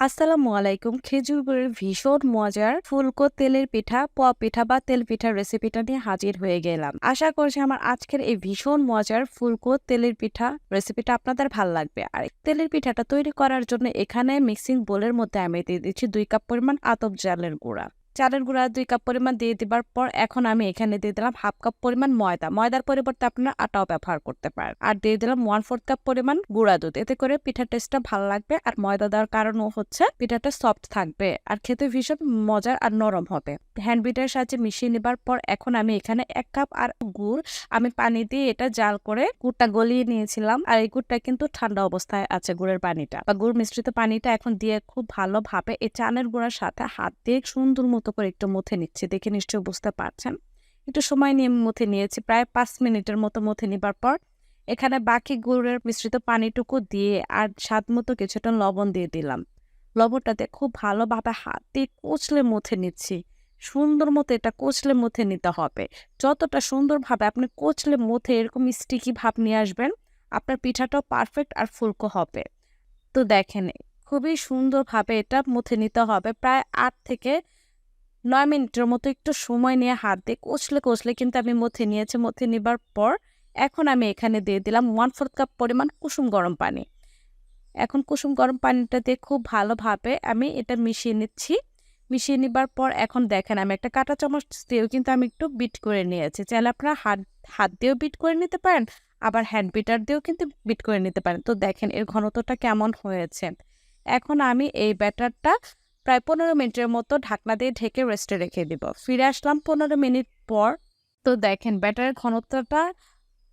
আসসালামু আলাইকুম। খেজুর গুড়ের ভীষণ মজার ফুলকো তেলের পিঠা প পিঠা বা তেল পিঠার রেসিপিটা নিয়ে হাজির হয়ে গেলাম। আশা করছি আমার আজকের এই ভীষণ মজার ফুলকো তেলের পিঠা রেসিপিটা আপনাদের ভালো লাগবে। আর তেলের পিঠাটা তৈরি করার জন্য এখানে মিক্সিং বোলের মধ্যে আমি দিয়ে দিচ্ছি দুই কাপ পরিমাণ আতপ জালের গুঁড়া। চালের গুঁড়া দুই কাপ পরিমাণ দিয়ে দেবার পর এখন আমি এখানে দিয়ে দিলাম হাফ কাপ পরিমাণ ময়দা। ময়দার পরিবর্তে আপনারা আটাও ব্যবহার করতে পারেন। আর দিয়ে দিলাম ওয়ান ফোর্থ কাপ পরিমাণ গুঁড়া দুধ। এতে করে পিঠার টেস্টটা ভালো লাগবে আর ময়দা দেওয়ার কারণও হচ্ছে পিঠাটা সফট থাকবে আর খেতে ভীষণ মজার আর নরম হবে। হ্যান্ড বিটার সাহায্যে মিশিয়ে নেবার পর এখন আমি এখানে এক কাপ আর গুড়। আমি পানি দিয়ে এটা জাল করে গুড়টা গলিয়ে নিয়েছিলাম আর এই গুড়টা কিন্তু ঠান্ডা অবস্থায় আছে গুড়ের পানিটা। বা গুড় মিশ্রিত পানিটা এখন দিয়ে খুব ভালোভাবে এই চানের গুঁড়ার সাথে হাত দিয়ে সুন্দর মতো করে একটু মুথে নিচ্ছি। দেখে নিশ্চয়ই বুঝতে পারছেন। একটু সময় নিয়ে মুথে নিয়েছি, প্রায় পাঁচ মিনিটের মতো মুথে নিবার পর এখানে বাকি গুড়ের মিশ্রিত পানিটুকু দিয়ে আর স্বাদ মতো কিছুটা লবণ দিয়ে দিলাম। লবণটাতে খুব ভালোভাবে হাত কুচলে মুথে নিচ্ছি। সুন্দর মতো এটা কোচলে মুথে নিতে হবে। যতটা সুন্দরভাবে আপনি কোচলে মুথে এরকম স্টিকি ভাব নিয়ে আসবেন, আপনার পিঠাটাও পারফেক্ট আর ফুলকো হবে। তো দেখেন, খুবই সুন্দরভাবে এটা মুথে নিতে হবে। প্রায় আট থেকে নয় মিনিটের মতো একটু সময় নিয়ে হাত দিয়ে কচলে কষলে কিন্তু আমি মথে নিয়েছি। মথে নেবার পর এখন আমি এখানে দিয়ে দিলাম ওয়ান ফোর্থ কাপ পরিমাণ কুসুম গরম পানি। এখন কুসুম গরম পানিটা দিয়ে খুব ভালোভাবে আমি এটা মিশিয়ে নিচ্ছি। মিশিয়ে নেবার পর এখন দেখেন আমি একটা কাঁটা চামচ দিয়েও কিন্তু আমি একটু বিট করে নিয়েছি। চাইলে আপনারা হাত হাত দিয়েও বিট করে নিতে পারেন, আবার হ্যান্ড বিটার দিয়েও কিন্তু বিট করে নিতে পারেন। তো দেখেন এর ঘনত্বটা কেমন হয়েছে। এখন আমি এই ব্যাটারটা প্রায় পনেরো মিনিটের মতো ঢাকনা দিয়ে ঢেকে রেস্টে রেখে দিব। ফিরে আসলাম পনেরো মিনিট পর। তো দেখেন, ব্যাটারের ঘনত্বটা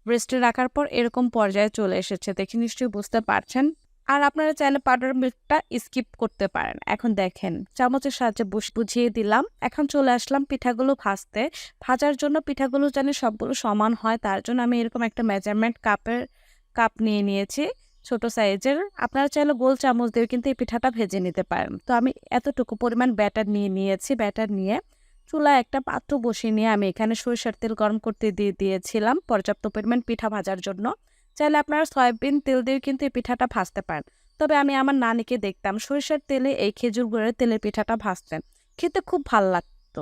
রেস্টে রাখার পর এরকম পর্যায়ে চলে এসেছে দেখে নিশ্চয়ই বুঝতে পারছেন। আর আপনারা চাইলে পাউডার মিল্কটা স্কিপ করতে পারেন। এখন দেখেন, চামচের সাহায্যে বুঝিয়ে দিলাম। এখন চলে আসলাম পিঠাগুলো ভাজতে। ভাজার জন্য পিঠাগুলো জানি সবগুলো সমান হয়, তার জন্য আমি এরকম একটা মেজারমেন্ট কাপের কাপ নিয়ে নিয়েছি। ছোট সাইজের। আপনারা চাইলে গোল চামচ দিয়ে কিন্তু এই পিঠাটা ভেজে নিতে পারেন। তো আমি এতটুকু পরিমাণ ব্যাটার নিয়ে নিয়েছি, ব্যাটার নিয়ে। চুলায় একটা পাত্র বসিয়ে নিয়ে আমি এখানে সরিষার তেল গরম করতে দিয়ে দিয়েছিলাম পর্যাপ্ত পরিমাণ পিঠা ভাজার জন্য। চাইলে আপনারা সয়াবিন তেল দিয়ে কিন্তু এই পিঠাটা ভাজতে পারেন। তবে আমি আমার নানিকে দেখতাম সরিষার তেলে এই খেজুর গুঁড়ের তেলের পিঠাটা ভাজতেন। খেতে খুব ভালো লাগতো।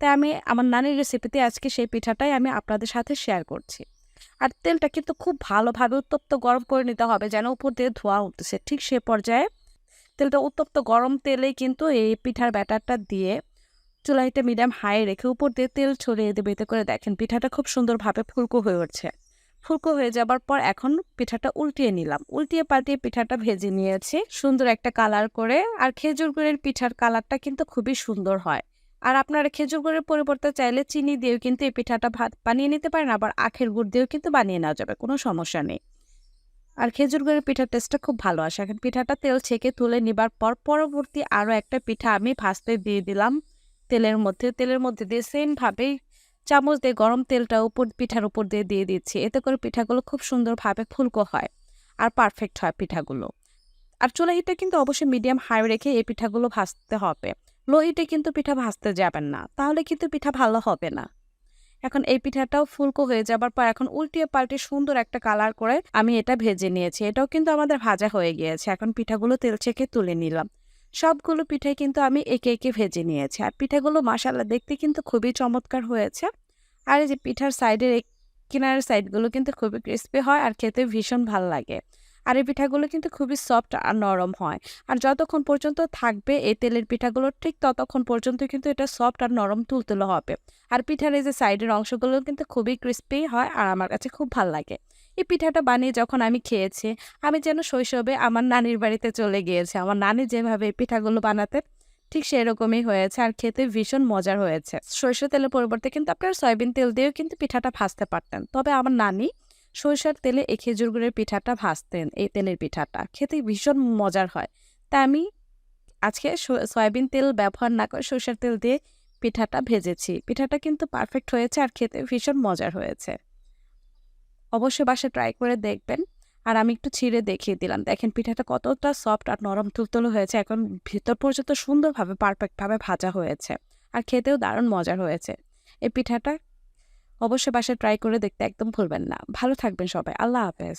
তাই আমি আমার নানির রেসিপিতে আজকে সেই পিঠাটাই আমি আপনাদের সাথে শেয়ার করছি। আর তেলটা কিন্তু খুব ভালোভাবে উত্তপ্ত গরম করে নিতে হবে, যেন উপর দিয়ে ধোয়া উঠতেছে ঠিক সে পর্যায়ে তেলটা উত্তপ্ত গরম তেলেই কিন্তু এই পিঠার ব্যাটারটা দিয়ে চুলাইটা মিডিয়াম হাই রেখে উপর দিয়ে তেল ছড়িয়ে দেবে। এতে করে দেখেন পিঠাটা খুব সুন্দরভাবে ফুলকো হয়ে উঠছে। ফুলকো হয়ে যাবার পর এখন পিঠাটা উল্টিয়ে নিলাম। উল্টিয়ে পাল্টিয়ে পিঠাটা ভেজে নিয়েছি। সুন্দর একটা কালার করে। আর খেজুর গুড়ের পিঠার কালারটা কিন্তু খুবই সুন্দর হয়। আর আপনারা খেজুর গুড়ের পরিবর্তে চাইলে চিনি দিয়েও কিন্তু এই পিঠাটা ভাত বানিয়ে নিতে পারেন, আবার আখের গুড় দিয়েও কিন্তু বানিয়ে নেওয়া যাবে, কোনো সমস্যা নেই। আর খেজুর গুড়ের পিঠার টেস্টটা খুব ভালো আসে। এখন পিঠাটা তেল ছেঁকে তুলে নিবার পর পরবর্তী আরও একটা পিঠা আমি ভাজতে দিয়ে দিলাম তেলের মধ্যে। তেলের মধ্যে দিয়ে সেমভাবেই চামচ দিয়ে গরম তেলটা উপর, পিঠার উপর দিয়ে দিয়ে দিচ্ছি। এতে করে পিঠাগুলো খুব সুন্দরভাবে ফুলকো হয় আর পারফেক্ট হয় পিঠাগুলো। আর চুলা হিটে কিন্তু অবশ্যই মিডিয়াম হাই রেখে এই পিঠাগুলো ভাজতে হবে। লো হিটে কিন্তু পিঠা ভাজতে যাবেন না, তাহলে কিন্তু পিঠা ভালো হবে না। এখন এই পিঠাটাও ফুলকো হয়ে যাবার পর এখন উল্টিয়ে পাল্টে সুন্দর একটা কালার করে আমি এটা ভেজে নিয়েছি, এটাও কিন্তু আমাদের ভাজা হয়ে গিয়েছে, এখন পিঠাগুলো তেল ছেঁকে তুলে নিলাম। সবগুলো পিঠাই কিন্তু আমি একে একে ভেজে নিয়েছি, আর পিঠাগুলো মাসাল্লা দেখতে কিন্তু খুবই চমৎকার হয়েছে। আর এই যে পিঠার সাইডের কিনারের সাইডগুলো কিন্তু খুবই ক্রিস্পি হয় আর খেতে ভীষণ ভালো লাগে। আর এই পিঠাগুলো কিন্তু খুবই সফট আর নরম হয়। আর যতক্ষণ পর্যন্ত থাকবে এই তেলের পিঠাগুলো, ঠিক ততক্ষণ পর্যন্ত কিন্তু এটা সফট আর নরম তুলতুলো হবে। আর পিঠার এই যে সাইডের অংশগুলো কিন্তু খুবই ক্রিস্পি হয় আর আমার কাছে খুব ভালো লাগে। এই পিঠাটা বানিয়ে যখন আমি খেয়েছি, আমি যেন শৈশবে আমার নানির বাড়িতে চলে গিয়েছে। আমার নানি যেভাবে এই পিঠাগুলো বানাতেন, ঠিক সেরকমই হয়েছে আর খেতে ভীষণ মজার হয়েছে। সরিষার তেলের পরিবর্তে কিন্তু আপনার সয়াবিন তেল দিয়েও কিন্তু পিঠাটা ভাজতে পারতেন। তবে আমার নানি সরিষার তেলে এই খেজুর গুড়ের পিঠাটা ভাজতেন, এই তেলের পিঠাটা। খেতে ভীষণ মজার হয়। তাই আমি আজকে সয়াবিন তেল ব্যবহার না করে সরিষার তেল দিয়ে পিঠাটা ভেজেছি। পিঠাটা কিন্তু পারফেক্ট হয়েছে আর খেতে ভীষণ মজার হয়েছে। অবশ্যই বাসা ট্রাই করে দেখবেন। আর আমি একটু ছিঁড়ে দেখিয়ে দিলাম। দেখেন পিঠাটা কতটা সফট আর নরম তুলতুলো হয়েছে। এখন ভিতর পর্যন্ত সুন্দরভাবে পারফেক্টভাবে ভাজা হয়েছে। আর খেতেও দারুণ মজার হয়েছে। এই পিঠাটা অবশ্যই বাসায় ট্রাই করে দেখতে একদম ভুলবেন না। ভালো থাকবেন সবাই। আল্লাহ হাফেজ।